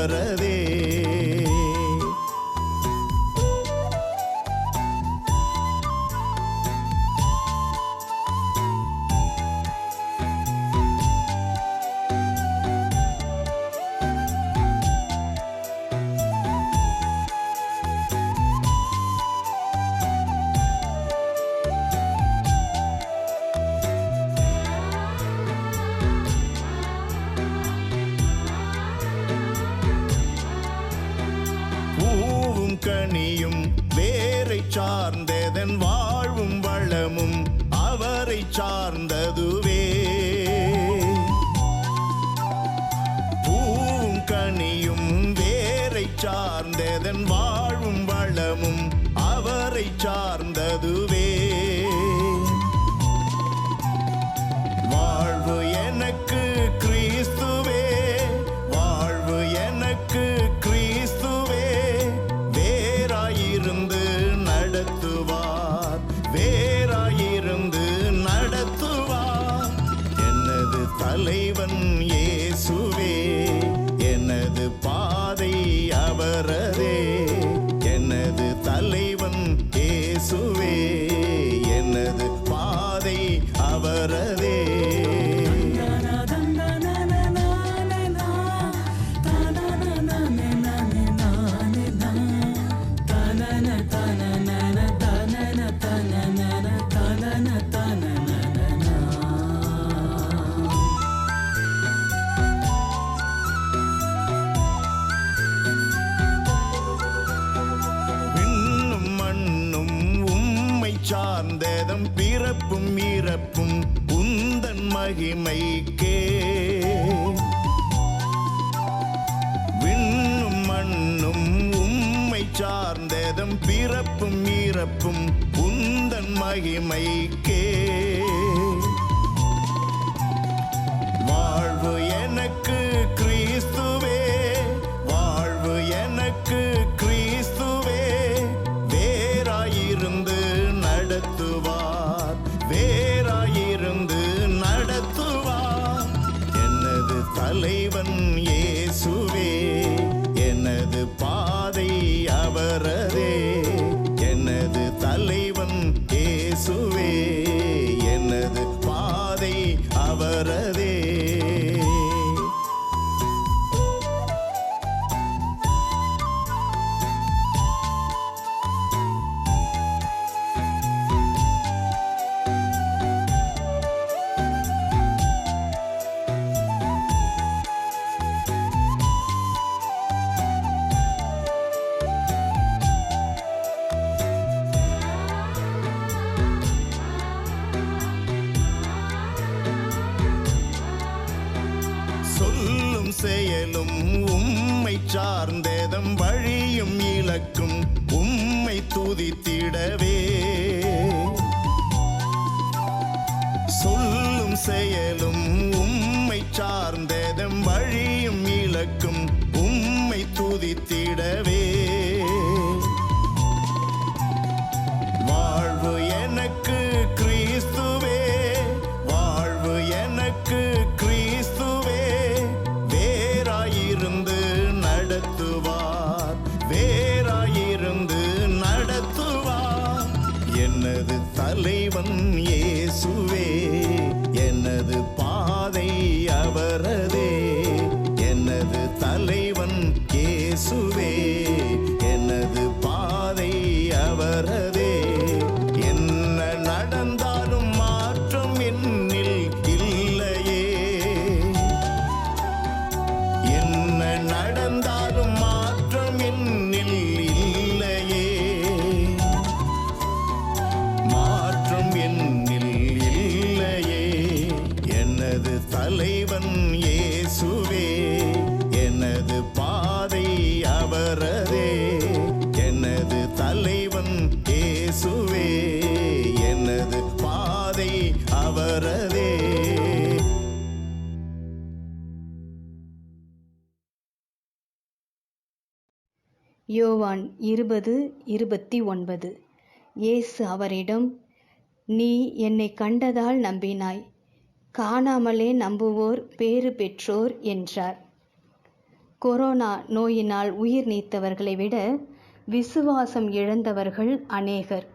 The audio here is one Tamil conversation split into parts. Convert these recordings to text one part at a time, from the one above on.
மரவே சார்ந்ததன் வாழ்வும் வளமும் அவரை சார்ந்ததுவே. பூவும் கனியும் வேரை சார்ந்ததன் வாழ்வும் வளமும் அவரை சார்ந்ததுவே. சார்ந்ததும் பிறப்பும் இறப்பும் உந்தன் மகிமை கே செயலும் உம்மை சார்ந்தேதம் வழியும் இலக்கும் உம்மை துதித்திடவே. சொல்லும் செயலும் உம்மை சார்ந்தேதம் வழியும் யோவான் இருபது இருபத்தி ஒன்பது. இயேசு அவரிடம் நீ என்னை கண்டதால் நம்பினாய். காணாமலே நம்புவோர் பேறு பெற்றோர் என்றார். கொரோனா நோயினால் உயிர் நீத்தவர்களை விட விசுவாசம் இழந்தவர்கள் அநேகர்.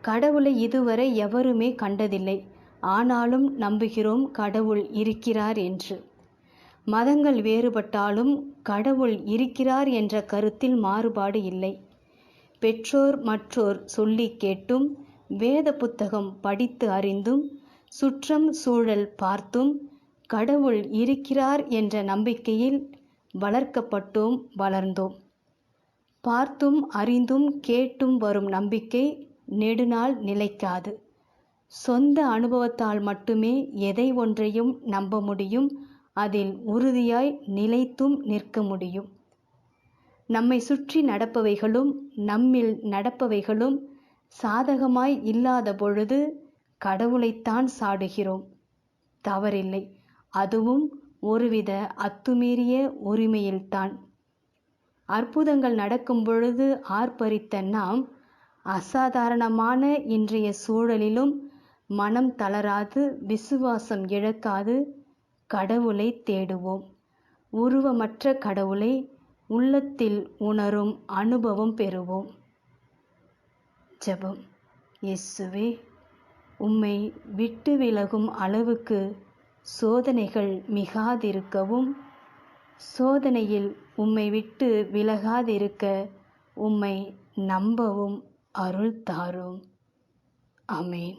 கடவுளை இதுவரை எவருமே கண்டதில்லை. ஆனாலும் நம்புகிறோம் கடவுள் இருக்கிறார் என்று. மதங்கள் வேறுபட்டாலும் கடவுள் இருக்கிறார் என்ற கருத்தில் மாறுபாடு இல்லை. பெற்றோர் மற்றோர் சொல்லி கேட்டும் வேத புத்தகம் படித்து அறிந்தும் சுற்றம் சூழல் பார்த்தும் கடவுள் இருக்கிறார் என்ற நம்பிக்கையில் வளர்க்கப்பட்டோம் வளர்ந்தோம். பார்த்தும் அறிந்தும் கேட்டும் வரும் நம்பிக்கை நெடுநாள் நிலைக்காது. சொந்த அனுபவத்தால் மட்டுமே எதை ஒன்றையும் நம்ப முடியும் அதில் உறுதியாய் நிலைத்தும் நிற்க முடியும். நம்மை சுற்றி நடப்பவைகளும் நம்மில் நடப்பவைகளும் சாதகமாய் இல்லாத பொழுது கடவுளைத்தான் சாடுகிறோம். தவறில்லை. அதுவும் ஒருவித அத்துமீறிய உரிமையில்தான். அற்புதங்கள் நடக்கும் பொழுது ஆர்ப்பரித்த நாம் அசாதாரணமான இன்றைய சூழலிலும் மனம் தளராது விசுவாசம் இழக்காது கடவுளை தேடுவோம். உருவமற்ற கடவுளை உள்ளத்தில் உணரும் அனுபவம் பெறுவோம். ஜெபம். இயேசுவே உம்மை விட்டு விலகும் அளவுக்கு சோதனைகள் மிகாதிருக்கவும். சோதனையில் உம்மை விட்டு விலகாதிருக்க உம்மை நம்பவும் அருள் தாரும் அமேன்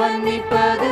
மன்னிப்பது